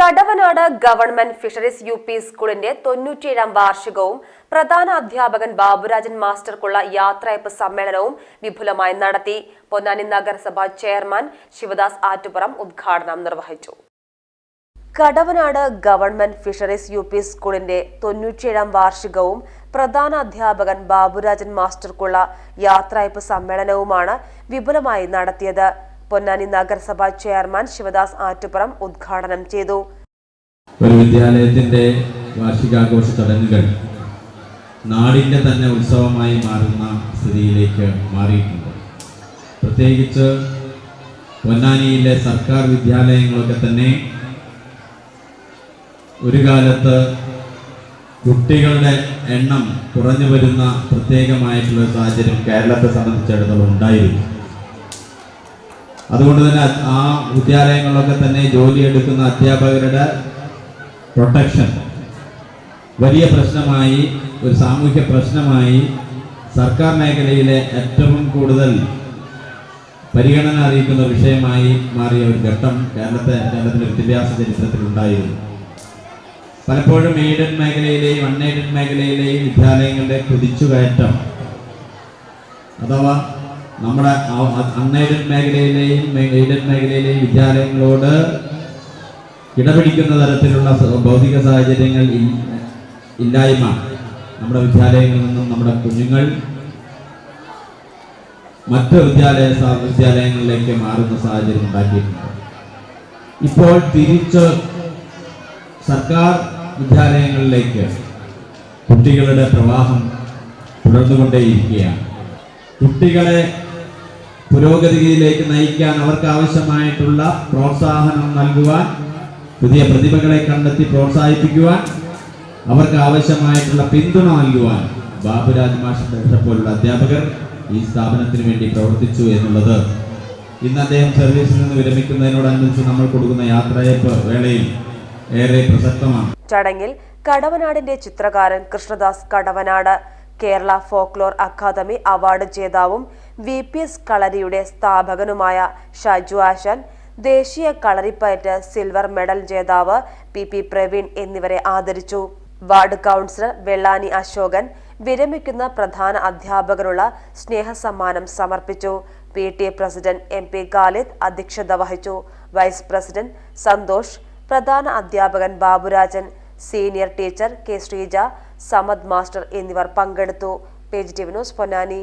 Kadavanad government fisheries U P സ്കൂളിന്റെ തൊണ്ണൂറ്റിയേഴാം വാർഷികവും പ്രധാന അധ്യാപകൻ ബാബുരാജൻ മാസ്റ്റർക്കുള്ള യാത്രയപ്പ് സമ്മേളനവും വിപുലമായി നടത്തി. പൊന്നാനി നഗരസഭാ ചെയർമാൻ ശിവദാസ് ആറ്റുപുറം ഉദ്ഘാടനം നിർവഹിച്ചു. Kadavanad government fisheries U P സ്കൂളിന്റെ തൊണ്ണൂറ്റിയേഴാം വാർഷികവും പ്രധാന അധ്യാപകൻ ബാബുരാജൻ മാസ്റ്റർക്കുള്ള യാത്രയപ്പ് സമ്മേളനവുമാണ് വിപുലമായി നടത്തിയത്. പൊന്നാനി നഗരസഭാ ചെയർമാൻ ശിവദാസ് ആറ്റുപുറം ഉദ്ഘാടനം ചെയ്തു. ഒരു വിദ്യാലയത്തിന്റെ വാർഷികാഘോഷ ചടങ്ങുകൾ നാടിന്റെ തന്നെ ഉത്സവമായി മാറുന്ന സ്ഥിതിയിലേക്ക് മാറിയിട്ടുണ്ട്. പ്രത്യേകിച്ച് പൊന്നാനിയിലെ സർക്കാർ വിദ്യാലയങ്ങളൊക്കെ തന്നെ ഒരു കാലത്ത് കുട്ടികളുടെ എണ്ണം കുറഞ്ഞു വരുന്ന പ്രത്യേകമായിട്ടുള്ള സാഹചര്യം കേരളത്തെ സംബന്ധിച്ചിടത്തോളം ഉണ്ടായിരുന്നു. അതുകൊണ്ട് തന്നെ ആ വിദ്യാലയങ്ങളിലൊക്കെ തന്നെ ജോലി എടുക്കുന്ന അധ്യാപകരുടെ പ്രൊട്ടക്ഷൻ വലിയ പ്രശ്നമായി ഒരു സാമൂഹ്യ പ്രശ്നമായി സർക്കാർ മേഖലയിലെ ഏറ്റവും കൂടുതൽ പരിഗണന അറിയിക്കുന്ന വിഷയമായി മാറിയ ഒരു ഘട്ടം കേരളത്തെ കേരളത്തിലെ വിദ്യാഭ്യാസ ചരിത്രത്തിൽ ഉണ്ടായിരുന്നു. പലപ്പോഴും എയ്ഡഡ് മേഖലയിലെയും അൺഎയ്ഡഡ് മേഖലയിലെയും വിദ്യാലയങ്ങളുടെ കുതിച്ചുകയറ്റം അഥവാ നമ്മുടെ അൺഎയ്ഡഡ് മേഖലയിലെയും എയ്ഡഡ് മേഖലയിലെയും വിദ്യാലയങ്ങളോട് ഇടപിടിക്കുന്ന തരത്തിലുള്ള ഭൗതിക സാഹചര്യങ്ങൾ ഇല്ലായ്മ നമ്മുടെ വിദ്യാലയങ്ങളിൽ നിന്നും നമ്മുടെ കുഞ്ഞുങ്ങൾ മറ്റ് വിദ്യാലയ വിദ്യാലയങ്ങളിലേക്ക് മാറുന്ന സാഹചര്യം ഉണ്ടാക്കിയിട്ടുണ്ട്. ഇപ്പോൾ തിരിച്ച് സർക്കാർ വിദ്യാലയങ്ങളിലേക്ക് കുട്ടികളുടെ പ്രവാഹം തുടർന്നുകൊണ്ടേയിരിക്കുകയാണ്. കുട്ടികളെ പുരോഗതിയിലേക്ക് നയിക്കാൻ അവർക്ക് ആവശ്യമായിട്ടുള്ള പ്രോത്സാഹനം നൽകുവാൻ പുതിയ പ്രതിഭകളെ കണ്ടെത്തി പ്രോത്സാഹിപ്പിക്കുവാൻ അവർക്ക് ആവശ്യമായിട്ടുള്ള പിന്തുണ നൽകുവാൻ ബാബുരാജ് മാഷിന്റെ പോലുള്ള അധ്യാപകർ ഈ സ്ഥാപനത്തിന് വേണ്ടി പ്രവർത്തിച്ചു എന്നുള്ളത്. ഇന്ന് അദ്ദേഹം സർവീസിൽ നിന്ന് വിരമിക്കുന്നതിനോടനുബന്ധിച്ച് നമ്മൾ കൊടുക്കുന്ന യാത്രയപ്പ് വേളയിൽ ഏറെ പ്രസക്തമാണ്. ചടങ്ങിൽ കടവനാടിന്റെ ചിത്രകാരൻ Krishnadas Kadavanad Kerala folklore academy award ജേതാവും V P S കളരിയുടെ സ്ഥാപകനുമായ ഷാജു ആശാൻ ദേശീയ കളരിപ്പയറ്റ് സിൽവർ മെഡൽ ജേതാവ് പി പി പ്രവീൺ എന്നിവരെ ആദരിച്ചു. വാർഡ് കൗൺസിലർ വെള്ളാനി അശോകൻ വിരമിക്കുന്ന പ്രധാന അധ്യാപകനുള്ള സ്നേഹസമ്മാനം സമർപ്പിച്ചു. P T A president M P Khalid അധ്യക്ഷത വഹിച്ചു. വൈസ് പ്രസിഡന്റ് സന്തോഷ് പ്രധാന അധ്യാപകൻ Baburajan senior teacher K Sreeja Samad master എന്നിവർ പങ്കെടുത്തു. Page T Vinos Ponnani.